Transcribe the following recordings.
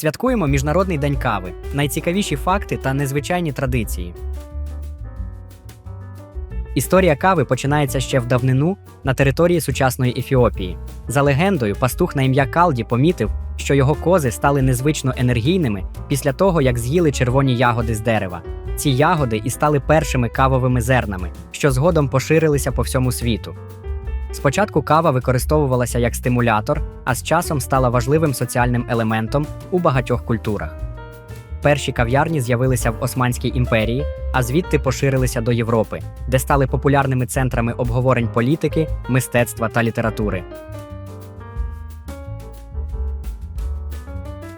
Святкуємо Міжнародний день кави, найцікавіші факти та незвичайні традиції. Історія кави починається ще в давнину на території сучасної Ефіопії. За легендою, пастух на ім'я Калді помітив, що його кози стали незвично енергійними після того, як з'їли червоні ягоди з дерева. Ці ягоди і стали першими кавовими зернами, що згодом поширилися по всьому світу. Спочатку кава використовувалася як стимулятор, а з часом стала важливим соціальним елементом у багатьох культурах. Перші кав'ярні з'явилися в Османській імперії, а звідти поширилися до Європи, де стали популярними центрами обговорень політики, мистецтва та літератури.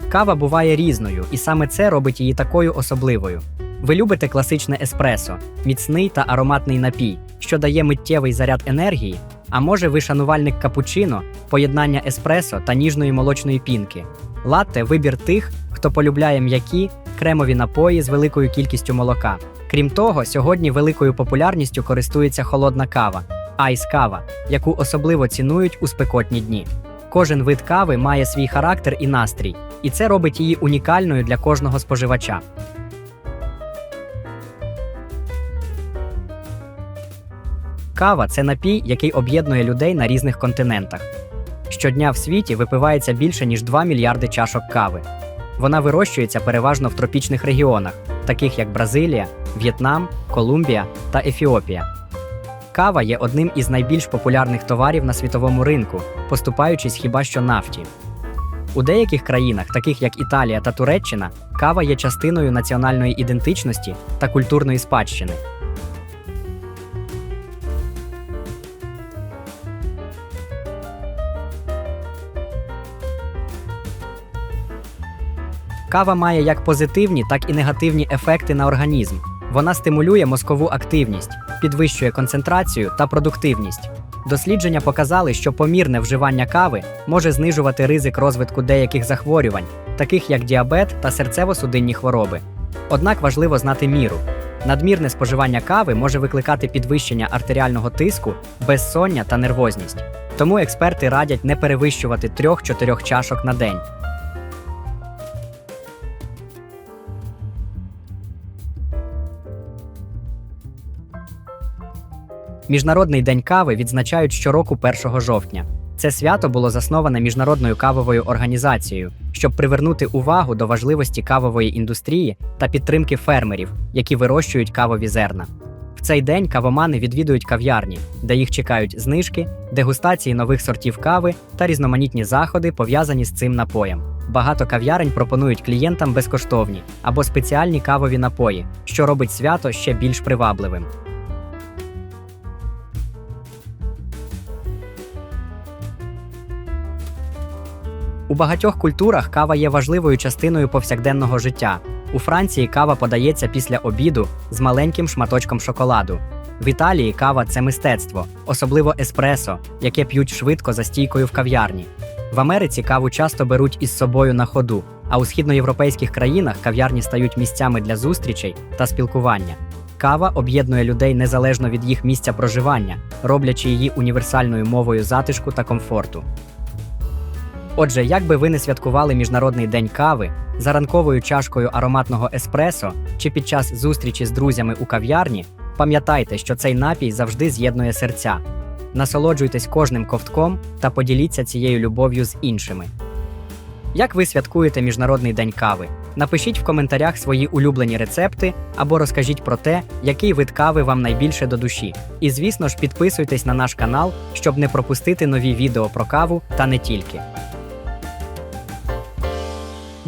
Кава буває різною, і саме це робить її такою особливою. Ви любите класичне еспресо, міцний та ароматний напій, що дає миттєвий заряд енергії. А може, ви шанувальник капучино, поєднання еспресо та ніжної молочної пінки. Латте вибір тих, хто полюбляє м'які, кремові напої з великою кількістю молока. Крім того, сьогодні великою популярністю користується холодна кава айс-кава, яку особливо цінують у спекотні дні. Кожен вид кави має свій характер і настрій, і це робить її унікальною для кожного споживача. Кава це напій, який об'єднує людей на різних континентах. Щодня в світі випивається більше ніж 2 мільярди чашок кави. Вона вирощується переважно в тропічних регіонах, таких як Бразилія, В'єтнам, Колумбія та Ефіопія. Кава є одним із найбільш популярних товарів на світовому ринку, поступаючись хіба що нафті. У деяких країнах, таких як Італія та Туреччина, кава є частиною національної ідентичності та культурної спадщини. Кава має як позитивні, так і негативні ефекти на організм. Вона стимулює мозкову активність, підвищує концентрацію та продуктивність. Дослідження показали, що помірне вживання кави може знижувати ризик розвитку деяких захворювань, таких як діабет та серцево-судинні хвороби. Однак важливо знати міру. Надмірне споживання кави може викликати підвищення артеріального тиску, безсоння та нервозність. Тому експерти радять не перевищувати 3-4 чашок на день. Міжнародний день кави відзначають щороку 1 жовтня. Це свято було засноване міжнародною кавовою організацією, щоб привернути увагу до важливості кавової індустрії та підтримки фермерів, які вирощують кавові зерна. В цей день кавомани відвідують кав'ярні, де їх чекають знижки, дегустації нових сортів кави та різноманітні заходи, пов'язані з цим напоєм. Багато кав'ярень пропонують клієнтам безкоштовні або спеціальні кавові напої, що робить свято ще більш привабливим. У багатьох культурах кава є важливою частиною повсякденного життя. У Франції кава подається після обіду з маленьким шматочком шоколаду. В Італії кава це мистецтво, особливо еспресо, яке п'ють швидко за стійкою в кав'ярні. В Америці каву часто беруть із собою на ходу, а у східноєвропейських країнах кав'ярні стають місцями для зустрічей та спілкування. Кава об'єднує людей незалежно від їх місця проживання, роблячи її універсальною мовою затишку та комфорту. Отже, як би ви не святкували Міжнародний день кави за ранковою чашкою ароматного еспресо чи під час зустрічі з друзями у кав'ярні, пам'ятайте, що цей напій завжди з'єднує серця. Насолоджуйтесь кожним ковтком та поділіться цією любов'ю з іншими. Як ви святкуєте Міжнародний день кави? Напишіть в коментарях свої улюблені рецепти або розкажіть про те, який вид кави вам найбільше до душі. І звісно ж, підписуйтесь на наш канал, щоб не пропустити нові відео про каву та не тільки.